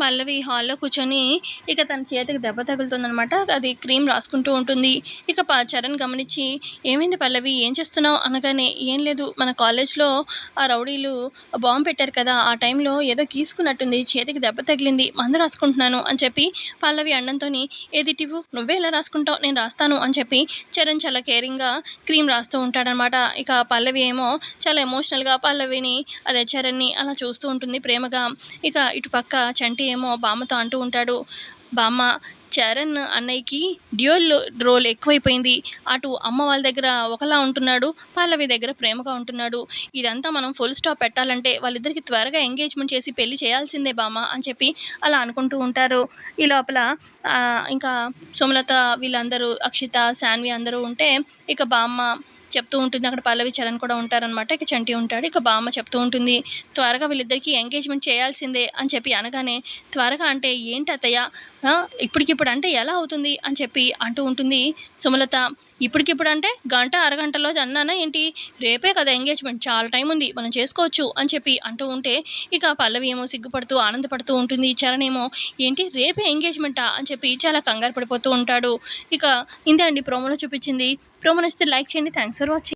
పల్లవి హాల్లో కూర్చొని ఇక తన చేతికి దెబ్బ తగులుతుందనమాట అది క్రీమ్ రాసుకుంటూ ఉంటుంది. ఇక ప చరణ్ గమనించి ఏమైంది పల్లవి? ఏం చేస్తున్నావు? అనగానే ఏం లేదు. మన కాలేజ్లో ఆ రౌడీలు బాంబు పెట్టారు కదా ఆ టైంలో ఏదో గీసుకున్నట్టుంది. చేతికి దెబ్బ తగిలింది. మందు రాసుకుంటున్నాను అని చెప్పి పల్లవి అన్నంతో ఏదిటివు నువ్వే ఎలా రాసుకుంటావు? నేను రాస్తాను అని చెప్పి చరణ్ చాలా కేరింగ్గా క్రీమ్ రాస్తూ ఉంటాడనమాట ఇక పల్లవి ఏమో చాలా ఎమోషనల్గా పల్లవిని అదే చరణ్ని అలా చూస్తూ ఉంటుంది ప్రేమగా. ఇక ఇటు పక్క చంటి ఏమో బామ్మతో అంటూ ఉంటాడు. బామ్మ చరణ్ అన్నయ్యకి డ్యూయల్ రోల్ ఎక్కువైపోయింది. అటు అమ్మ వాళ్ళ దగ్గర ఒకలా ఉంటున్నాడు పల్లవి దగ్గర ప్రేమగా ఉంటున్నాడు. ఇదంతా మనం ఫుల్ స్టాప్ పెట్టాలంటే వాళ్ళిద్దరికి త్వరగా ఎంగేజ్మెంట్ చేసి పెళ్ళి చేయాల్సిందే బామ్మ అని చెప్పి అలా అనుకుంటూ ఉంటారు. ఈ లోపల ఇంకా సుమలత వీళ్ళందరూ అక్షిత శాన్వి అందరూ ఉంటే ఇక బామ్మ చెప్తూ ఉంటుంది. అక్కడ పల్లవి చరణ్ కూడా ఉంటారనమాట ఇక చంటి ఉంటాడు. ఇక బామ్మ చెప్తూ ఉంటుంది. త్వరగా వీళ్ళిద్దరికీ ఎంగేజ్మెంట్ చేయాల్సిందే అని చెప్పి అనగానే త్వరగా అంటే ఏంటి అత్తయ్య? ఇప్పటికిప్పుడు అంటే ఎలా అవుతుంది? అని చెప్పి అంటూ ఉంటుంది సుమలత. ఇప్పటికిప్పుడు అంటే గంట అరగంటలో అన్నానా ఏంటి? రేపే కదా ఎంగేజ్మెంట్. చాలా టైం ఉంది. మనం చేసుకోవచ్చు అని చెప్పి అంటూ ఉంటే ఇక పల్లవి ఏమో సిగ్గుపడుతూ ఆనందపడుతూ ఉంటుంది. చరణ్ ఏమో ఏంటి? రేపే ఎంగేజ్మెంటా? అని చెప్పి చాలా కంగారు పడిపోతూ ఉంటాడు. ఇక ఇంతే అండి. ప్రోమోలో చూపించింది. ప్రోమో నచ్చితే లైక్ చేయండి. Thanks for watching